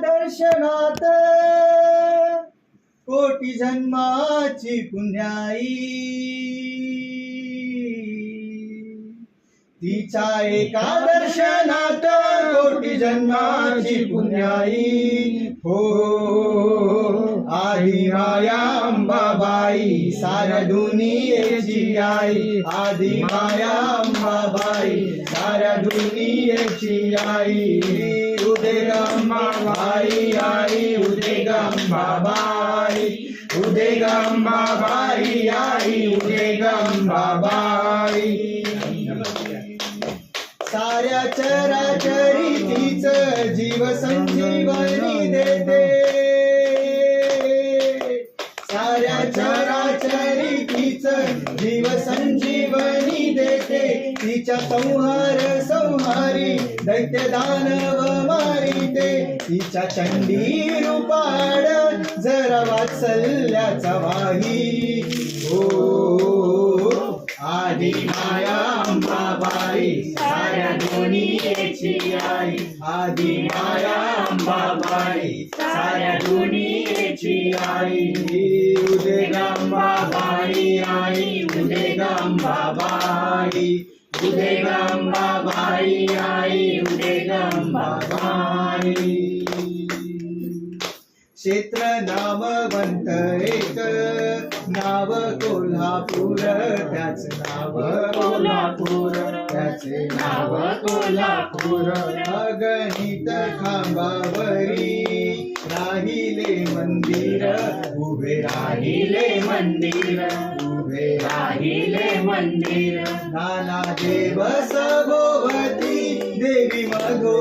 दर्शनात. कोटी जन्माची पुण्याई. तिच्या एका दर्शनात कोटी जन्माची पुण्याई. हो, हो, हो आधी माया अंबाबाई साऱ्या दुनियेची आई. आधी माया अंबाबाई साऱ्या दुनियेची आई. उदे गंबाबाई आई उदे गंबाबाई उदे गंबाबाई आई उदे साऱ्या चराचरी तीच जीव संजीवनी देते. साऱ्या चराचरी तीच जीव संजीवनी तिच्या संहार संहारी दैत्य दानव मारिते तिच्या चंडी रूपाड जरा वात्सल्याचा वाही. हो आधी माया अंबाबाई साऱ्या दुनियेची आई. आधी माया अंबाबाई साऱ्या दुनियेची आई. आई आई उदे गंबाबाई उदे गंबाबाई आई उदे गंबाबाई क्षेत्र नामवंत एक नाव कोल्हापूर त्याच नाव कोल्हापूर. त्याचे नाव कोल्हापूर. अगणित खांबावरी राहिले मंदिर. उभे राहिले मंदिर उभे राहिले मंदिर. नाना देव सभोवती देवी मगो